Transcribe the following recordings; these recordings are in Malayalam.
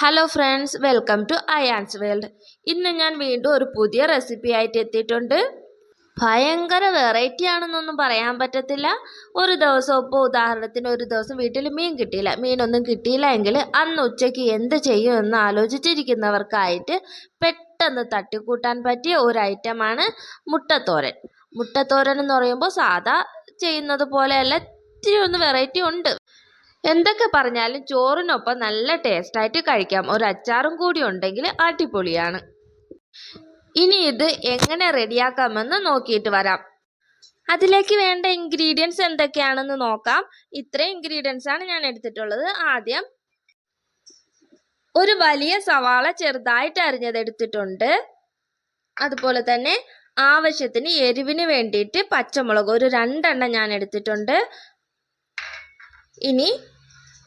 Hello friends welcome to Ayaan's world ഇന്ന് ഞാൻ വീണ്ടും ഒരു പുതിയ റെസിപ്പി ആയിട്ട് എത്തിയിട്ടുണ്ട്. ഭയങ്കര വെറൈറ്റി ആണെന്നൊന്നും പറയാൻ പറ്റത്തില്ല. ഒരു ദിവസം ഇപ്പോൾ ഉദാഹരണത്തിന് ഒരു ദിവസം വീട്ടിൽ മീൻ കിട്ടിയില്ല. മീനൊന്നും കിട്ടിയില്ല എങ്കിൽ അന്ന് ഉച്ചയ്ക്ക് എന്ത് ചെയ്യും എന്ന് ആലോചിച്ചിരിക്കുന്നവർക്കായിട്ട് പെട്ടെന്ന് തട്ടിക്കൂട്ടാൻ പറ്റിയ ഒരു ഐറ്റമാണ് മുട്ടത്തോരൻ. മുട്ടത്തോരൻ എന്ന് പറയുമ്പോൾ സാധാ ചെയ്യുന്നത് പോലെയല്ല ഇത്തിരി ഒന്ന് വെറൈറ്റി ഉണ്ട്. എന്തൊക്കെ പറഞ്ഞാലും ചോറിനൊപ്പം നല്ല ടേസ്റ്റായിട്ട് കഴിക്കാം. ഒരു അച്ചാറും കൂടി ഉണ്ടെങ്കിൽ അടിപൊളിയാണ്. ഇനി ഇത് എങ്ങനെ റെഡിയാക്കാമെന്ന് നോക്കിയിട്ട് വരാം. അതിലേക്ക് വേണ്ട ഇൻഗ്രീഡിയൻസ് എന്തൊക്കെയാണെന്ന് നോക്കാം. ഇത്രയും ഇൻഗ്രീഡിയൻസ് ആണ് ഞാൻ എടുത്തിട്ടുള്ളത്. ആദ്യം ഒരു വലിയ സവാള ചെറുതായിട്ട് അരിഞ്ഞത് എടുത്തിട്ടുണ്ട്. അതുപോലെ തന്നെ ആവശ്യത്തിന് എരിവിന് വേണ്ടിയിട്ട് പച്ചമുളക് ഒരു രണ്ടെണ്ണം ഞാൻ എടുത്തിട്ടുണ്ട്. ഇനി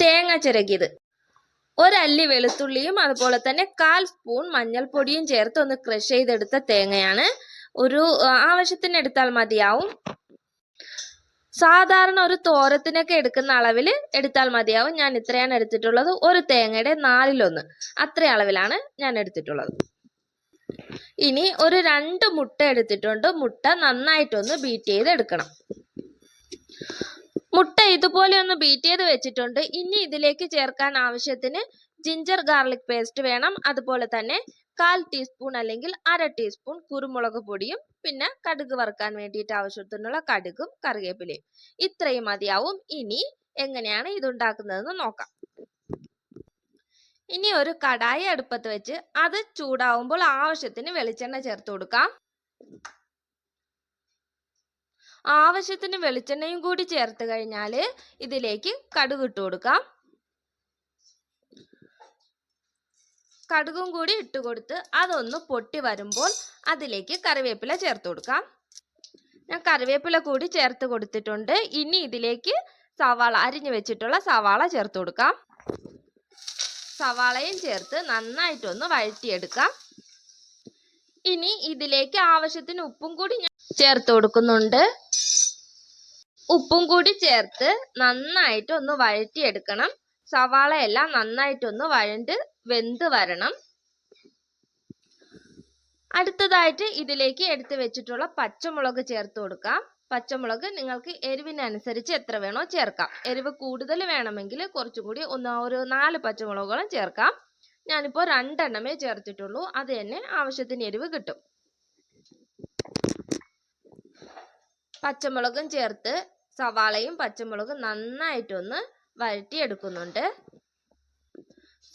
തേങ്ങ ചിരകിയത്. ഒരല്ലി വെളുത്തുള്ളിയും അതുപോലെ തന്നെ കാൽ സ്പൂൺ മഞ്ഞൾപ്പൊടിയും ചേർത്ത് ഒന്ന് ക്രഷ് ചെയ്തെടുത്ത തേങ്ങയാണ്. ഒരു ആവശ്യത്തിന് എടുത്താൽ മതിയാവും. സാധാരണ ഒരു തോരത്തിനൊക്കെ എടുക്കുന്ന അളവിൽ എടുത്താൽ മതിയാവും. ഞാൻ ഇത്രയാണ് എടുത്തിട്ടുള്ളത്. ഒരു തേങ്ങയുടെ നാലിലൊന്ന്. അത്ര അളവിലാണ് ഞാൻ എടുത്തിട്ടുള്ളത്. ഇനി ഒരു രണ്ട് മുട്ട എടുത്തിട്ടുണ്ട്. മുട്ട നന്നായിട്ടൊന്ന് ബീറ്റ് ചെയ്ത് എടുക്കണം മുട്ട ഇതുപോലെ ഒന്ന് ബീറ്റ് ചെയ്ത് വെച്ചിട്ടുണ്ട്. ഇനി ഇതിലേക്ക് ചേർക്കാൻ ആവശ്യത്തിന് ജിഞ്ചർ ഗാർലിക് പേസ്റ്റ് വേണം. അതുപോലെ തന്നെ കാൽ ടീസ്പൂൺ അല്ലെങ്കിൽ അര ടീസ്പൂൺ കുരുമുളക് പൊടിയും പിന്നെ കടുക് വറുക്കാൻ വേണ്ടിയിട്ട് ആവശ്യത്തിനുള്ള കടുകും കറിവേപ്പിലയും. ഇത്രയും മതിയാവും. ഇനി എങ്ങനെയാണ് ഇത് ഉണ്ടാക്കുന്നതെന്ന് നോക്കാം. ഇനി ഒരു കടായി അടുപ്പത്ത് വെച്ച് അത് ചൂടാവുമ്പോൾ ആവശ്യത്തിന് വെളിച്ചെണ്ണ ചേർത്ത് കൊടുക്കാം. ആവശ്യത്തിന് വെളിച്ചെണ്ണയും കൂടി ചേർത്ത് കഴിഞ്ഞാൽ ഇതിലേക്ക് കടുക് ഇട്ട് കൊടുക്കാം. കടുകും കൂടി ഇട്ട് കൊടുത്ത് അതൊന്ന് പൊട്ടി വരുമ്പോൾ അതിലേക്ക് കറിവേപ്പില ചേർത്ത് കൊടുക്കാം. ഞാൻ കറിവേപ്പില കൂടി ചേർത്ത് കൊടുത്തിട്ടുണ്ട്. ഇനി ഇതിലേക്ക് സവാള അരിഞ്ഞു വെച്ചിട്ടുള്ള സവാള ചേർത്ത് കൊടുക്കാം. സവാളയും ചേർത്ത് നന്നായിട്ടൊന്ന് വഴറ്റിയെടുക്കാം. ഇനി ഇതിലേക്ക് ആവശ്യത്തിന് ഉപ്പും കൂടി ചേർത്ത് കൊടുക്കുന്നുണ്ട്. ഉപ്പും കൂടി ചേർത്ത് നന്നായിട്ട് ഒന്ന് വഴറ്റിയെടുക്കണം. സവാളയെല്ലാം നന്നായിട്ടൊന്ന് വഴണ്ട് വെന്ത് വരണം. അടുത്തതായിട്ട് ഇതിലേക്ക് എടുത്തു വെച്ചിട്ടുള്ള പച്ചമുളക് ചേർത്ത് കൊടുക്കാം. പച്ചമുളക് നിങ്ങൾക്ക് എരിവിനനുസരിച്ച് എത്ര വേണോ ചേർക്കാം. എരിവ് കൂടുതൽ വേണമെങ്കിൽ കുറച്ചും കൂടി ഒന്ന് ഒരു നാല് പച്ചമുളകുകളും ചേർക്കാം. ഞാനിപ്പോൾ രണ്ടെണ്ണമേ ചേർത്തിട്ടുള്ളൂ. അത് തന്നെ ആവശ്യത്തിന് എരിവ് കിട്ടും. പച്ചമുളകും ചേർത്ത് സവാളയും പച്ചമുളകും നന്നായിട്ടൊന്ന് വഴറ്റിയെടുക്കുന്നുണ്ട്.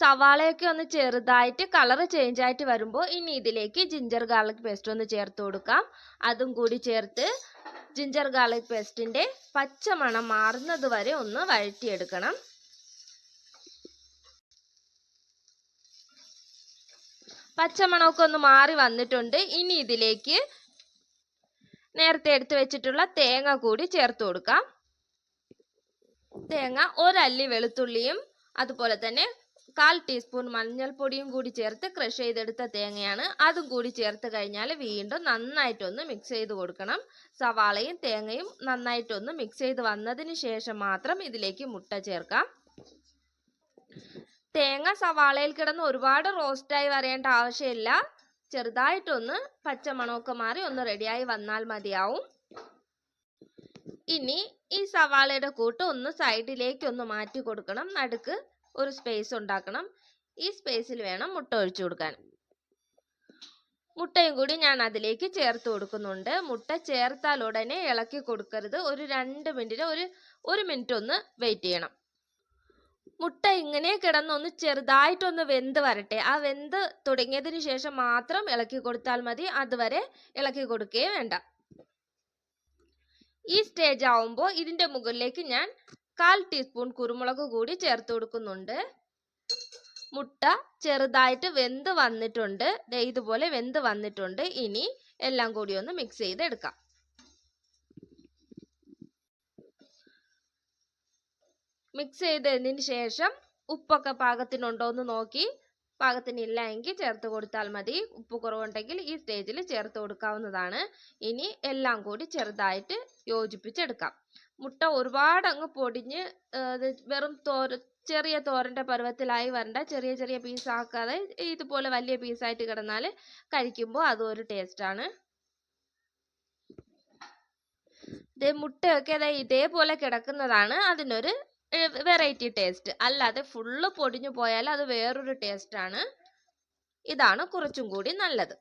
സവാളയൊക്കെ ഒന്ന് ചെറുതായിട്ട് കളർ ചേഞ്ച് ആയിട്ട് വരുമ്പോൾ ഇനി ഇതിലേക്ക് ജിഞ്ചർ ഗാർലിക് പേസ്റ്റ് ഒന്ന് ചേർത്ത് കൊടുക്കാം. അതും കൂടി ചേർത്ത് ജിഞ്ചർ ഗാർലിക് പേസ്റ്റിന്റെ പച്ചമണം മാറുന്നത് വരെ ഒന്ന് വഴറ്റിയെടുക്കണം. പച്ചമണമൊക്കെ ഒന്ന് മാറി വന്നിട്ടുണ്ട്. ഇനി ഇതിലേക്ക് നേരത്തെ എടുത്തു വെച്ചിട്ടുള്ള തേങ്ങ കൂടി ചേർത്ത് കൊടുക്കാം. തേങ്ങ ഒരല്ലി വെളുത്തുള്ളിയും അതുപോലെ തന്നെ കാൽ ടീസ്പൂൺ മഞ്ഞൾപ്പൊടിയും കൂടി ചേർത്ത് ക്രഷ് ചെയ്തെടുത്ത തേങ്ങയാണ്. അതും കൂടി ചേർത്ത് കഴിഞ്ഞാൽ വീണ്ടും നന്നായിട്ടൊന്ന് മിക്സ് ചെയ്ത് കൊടുക്കണം. സവാളയും തേങ്ങയും നന്നായിട്ടൊന്ന് മിക്സ് ചെയ്ത് വന്നതിന് ശേഷം മാത്രം ഇതിലേക്ക് മുട്ട ചേർക്കാം. തേങ്ങ സവാളയിൽ കിടന്ന് ഒരുപാട് റോസ്റ്റായി വരേണ്ട ആവശ്യമില്ല. ചെറുതായിട്ടൊന്ന് പച്ചമണമൊക്കെ മാറി ഒന്ന് റെഡിയായി വന്നാൽ മതിയാവും. ഇനി ഈ സവാളയുടെ കൂട്ട് ഒന്ന് സൈഡിലേക്ക് ഒന്ന് മാറ്റി കൊടുക്കണം. നടുക്ക് ഒരു സ്പേസ് ഉണ്ടാക്കണം. ഈ സ്പേസിൽ വേണം മുട്ട ഒഴിച്ചു കൊടുക്കാൻ. മുട്ടയും കൂടി ഞാൻ അതിലേക്ക് ചേർത്ത് കൊടുക്കുന്നുണ്ട്. മുട്ട ചേർത്താൽ ഉടനെ ഇളക്കി കൊടുക്കരുത്. ഒരു രണ്ട് മിനിറ്റ് ഒരു ഒരു മിനിറ്റ് ഒന്ന് വെയിറ്റ് ചെയ്യണം. മുട്ട ഇങ്ങനെ കിടന്നൊന്ന് ചെറുതായിട്ടൊന്ന് വെന്ത് വരട്ടെ. ആ വെന്ത് തുടങ്ങിയതിന് ശേഷം മാത്രം ഇളക്കി കൊടുത്താൽ മതി. അതുവരെ ഇളക്കി കൊടുക്കുകയും വേണ്ട. ഈ സ്റ്റേജ് ആവുമ്പോൾ ഇതിന്റെ മുകളിലേക്ക് ഞാൻ കാൽ ടീസ്പൂൺ കുരുമുളക് കൂടി ചേർത്ത് കൊടുക്കുന്നുണ്ട്. മുട്ട ചെറുതായിട്ട് വെന്ത് വന്നിട്ടുണ്ട്. ഇതുപോലെ വെന്ത് വന്നിട്ടുണ്ട്. ഇനി എല്ലാം കൂടി ഒന്ന് മിക്സ് ചെയ്ത് മിക്സ് ചെയ്തതിന് ശേഷം ഉപ്പൊക്കെ പാകത്തിനുണ്ടോ എന്ന് നോക്കി. പാകത്തിനില്ല എങ്കിൽ ചേർത്ത് കൊടുത്താൽ മതി. ഉപ്പ് കുറവുണ്ടെങ്കിൽ ഈ സ്റ്റേജിൽ ചേർത്ത് കൊടുക്കാവുന്നതാണ് ഇനി എല്ലാം കൂടി ചെറുതായിട്ട് യോജിപ്പിച്ചെടുക്കാം. മുട്ട ഒരുപാട് അങ്ങ് പൊടിഞ്ഞ് വെറും തോര ചെറിയ തോരന്റെ പരുവത്തിലായി വരണ്ട. ചെറിയ ചെറിയ പീസ് ആക്കാതെ ഇതുപോലെ വലിയ പീസായിട്ട് കിടന്നാൽ കഴിക്കുമ്പോൾ അതും ഒരു ടേസ്റ്റാണ് മുട്ടയൊക്കെ ഇതേപോലെ കിടക്കുന്നതാണ്. അതിനൊരു വെറൈറ്റി ടേസ്റ്റ് അല്ലാതെ ഫുള്ള് പൊടിഞ്ഞു പോയാൽ അത് വേറൊരു ടേസ്റ്റാണ് ഇതാണ് കുറച്ചും കൂടി നല്ലത്.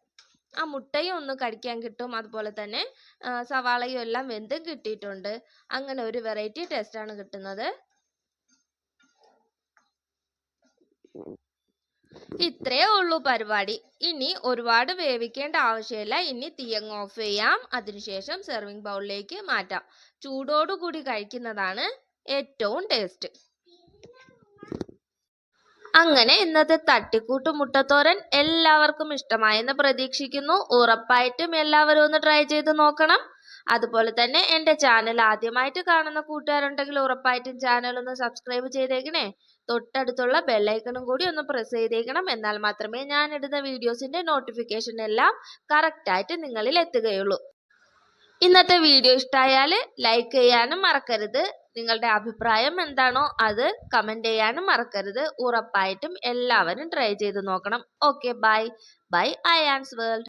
ആ മുട്ടയും ഒന്ന് കടിക്കാൻ കിട്ടും. അതുപോലെ തന്നെ സവാളയും എല്ലാം വെന്തും കിട്ടിയിട്ടുണ്ട്. അങ്ങനെ ഒരു വെറൈറ്റി ടേസ്റ്റാണ് കിട്ടുന്നത്. ഇത്രേ ഉള്ളൂ പരിപാടി. ഇനി ഒരുപാട് വേവിക്കേണ്ട ആവശ്യമില്ല. ഇനി തീയങ്ങ് ഓഫ് ചെയ്യാം. അതിനുശേഷം സെർവിങ് ബൗളിലേക്ക് മാറ്റാം. ചൂടോടുകൂടി കഴിക്കുന്നതാണ് ഏറ്റവും ടേസ്റ്റ് അങ്ങനെ ഇന്നത്തെ തട്ടിക്കൂട്ട് മുട്ടത്തോരൻ എല്ലാവർക്കും ഇഷ്ടമായെന്ന് പ്രതീക്ഷിക്കുന്നു. ഉറപ്പായിട്ടും എല്ലാവരും ഒന്ന് ട്രൈ ചെയ്ത് നോക്കണം. അതുപോലെ തന്നെ എന്റെ ചാനൽ ആദ്യമായിട്ട് കാണുന്ന കൂട്ടുകാരുണ്ടെങ്കിൽ ഉറപ്പായിട്ടും ചാനൽ ഒന്ന് സബ്സ്ക്രൈബ് ചെയ്തേക്കണേ. തൊട്ടടുത്തുള്ള ബെല്ലൈക്കണും കൂടി ഒന്ന് പ്രസ് ചെയ്തേക്കണം. എന്നാൽ മാത്രമേ ഞാൻ ഇടുന്ന വീഡിയോസിന്റെ നോട്ടിഫിക്കേഷൻ എല്ലാം കറക്റ്റായിട്ട് നിങ്ങളിൽ എത്തുകയുള്ളൂ. ഇന്നത്തെ വീഡിയോ ഇഷ്ടമായാൽ ലൈക്ക് ചെയ്യാനും മറക്കരുത്. നിങ്ങളുടെ അഭിപ്രായം എന്താണോ അത് കമന്റ് ചെയ്യാനും മറക്കരുത്. ഉറപ്പായിട്ടും എല്ലാവരും ട്രൈ ചെയ്ത് നോക്കണം. Okay bye bye Ayaan's world